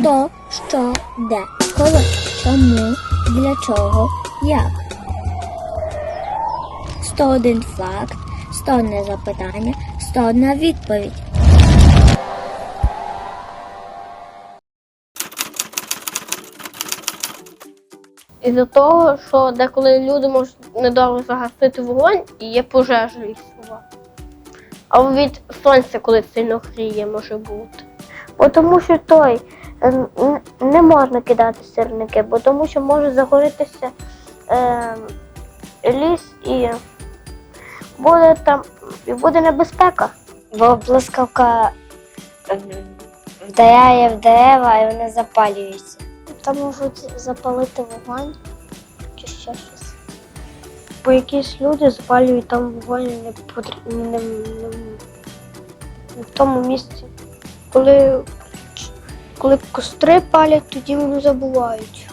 Хто, що, де, коли, чому, для чого, як. 101 факт, 101 запитання, 101 відповідь. Із-за того, що деколи люди можуть недовго загасити вогонь і є пожежа лісова. А від сонця, коли сильно гріє, може бути. Бо тому що той не можна кидати сирники, бо тому що може загорітися е, ліс і буде там і буде небезпека. Бо блискавка вдаряє в дерева і вони запалюються. Там можуть запалити вогонь чи ще щось. Бо якісь люди запалюють там вогонь не, потр- не, не, не в тому місці. Коли, коли костри палять, тоді вони забувають.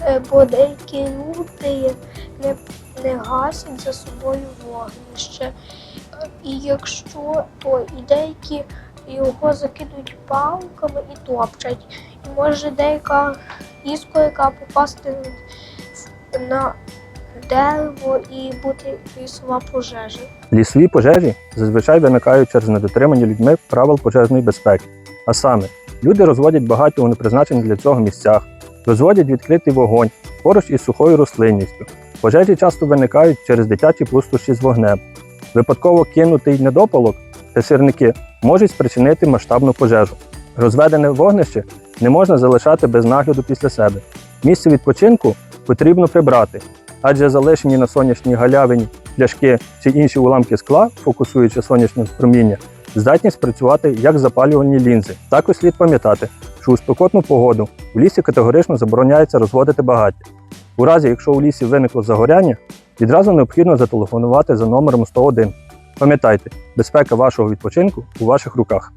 Е, Бо деякі люди не, не гасять за собою вогнище. І якщо то і деякі його закидують палками і топчать. І може деяка іскра, яка попасти на дерево і бути лісова пожежа. Лісові пожежі зазвичай виникають через недотримання людьми правил пожежної безпеки. А саме, люди розводять багато у непризначених для цього місцях, розводять відкритий вогонь поруч із сухою рослинністю. Пожежі часто виникають через дитячі пустощі з вогнем. Випадково кинутий недопалок та сірники можуть спричинити масштабну пожежу. Розведене вогнище не можна залишати без нагляду після себе. Місце відпочинку потрібно прибрати, адже залишені на сонячній галявині пляшки чи інші уламки скла, фокусуючи сонячне проміння, здатні спрацювати як запалювальні лінзи. Також слід пам'ятати, що у спекотну погоду у лісі категорично забороняється розводити багаття. У разі, якщо у лісі виникло загоряння, відразу необхідно зателефонувати за номером 101. Пам'ятайте, безпека вашого відпочинку у ваших руках.